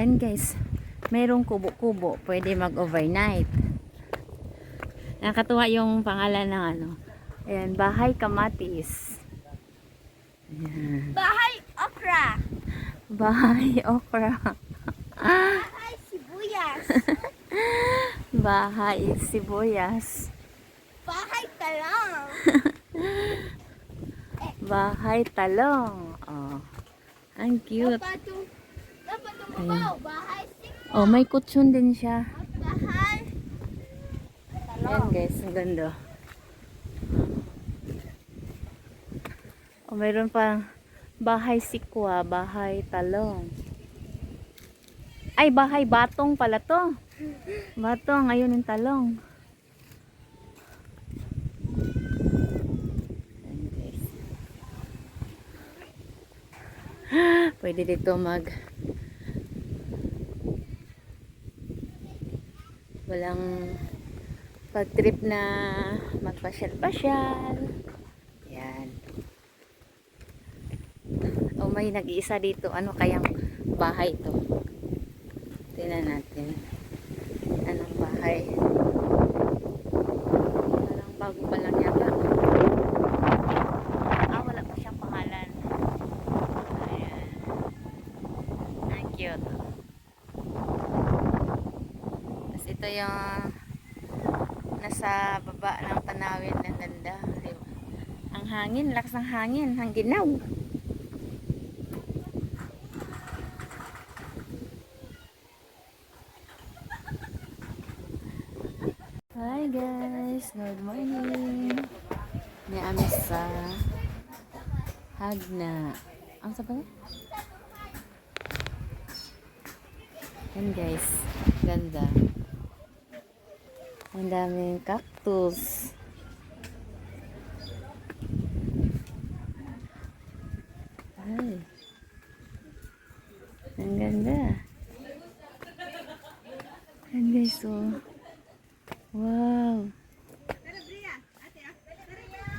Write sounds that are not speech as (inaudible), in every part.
Ayan guys, mayroong kubo-kubo. Pwede mag-overnight. Nakatuwa yung pangalan ng ano. Ayan, Bahay Kamatis. Ayan. Bahay okra. Bahay Okra. Bahay sibuyas. (laughs) Bahay Sibuyas. Bahay talong. (laughs) Bahay Talong. Oh. Ang cute. Sik. Oh, may kutsyon din siya. Bahay Ayan guys, ang ganda. Oh, mayroon pa bahay sikwa, bahay talong. Ay, bahay batong pala to. Batong, ayun yung talong. Ayan. (gasps) Pwede dito mag walang pag-trip na magpasyal-pasyal. Yan. O may nag-iisa dito. Ano kayang bahay to? Natin. Anong bahay? Parang bago pa lang yata. Ah, wala pa siyang pangalan. Ayan. Ang cute. Tapos ito yung nasa baba ng tanawin ng ganda. Di ba? Ang hangin, lakas ng hangin, ang ginaw. Hi guys, good morning. Niami sa Hagna. Ang sa pala? Yan guys, ganda. Ang daming cactus. Ay. Ang ganda. Yan guys, oh. Wow.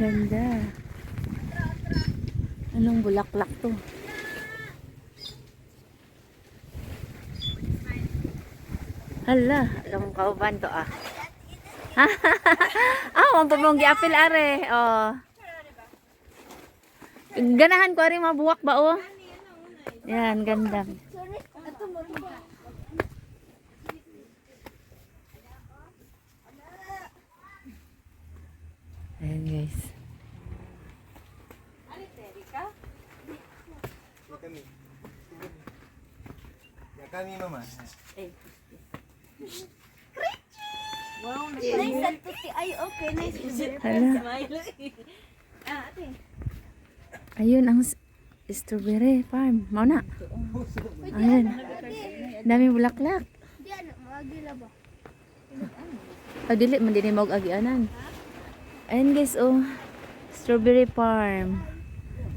Ganda. Anong bulaklak to? Hala, alam mo kauban to ah. (laughs) ah, ang pamonggi apil are. Oh. Ganahan ko rin mabuwak ba oh? Yan, ganda. Sorry. Ito mo rin ba? Ayan guys. Ya kami. Ya kami mama. Nice at puti. Ay, okay. Nice. Hala. Ayun ang strawberry farm. Mau na. Ayun. Dami bulaklak. Di ano, magila ba? Oh, dili man din mo agianan. Ayun guys, oh. Strawberry farm.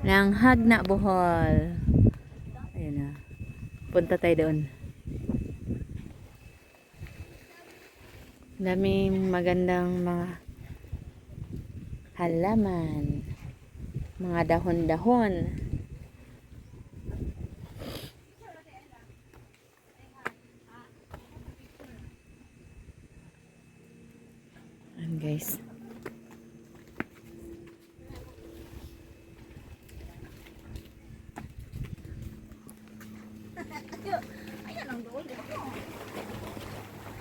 Ng Hagna Bohol. Ayun na. Punta tayo doon. Daming magandang mga halaman. Mga dahon-dahon. Ayan guys. Ayan ang doon.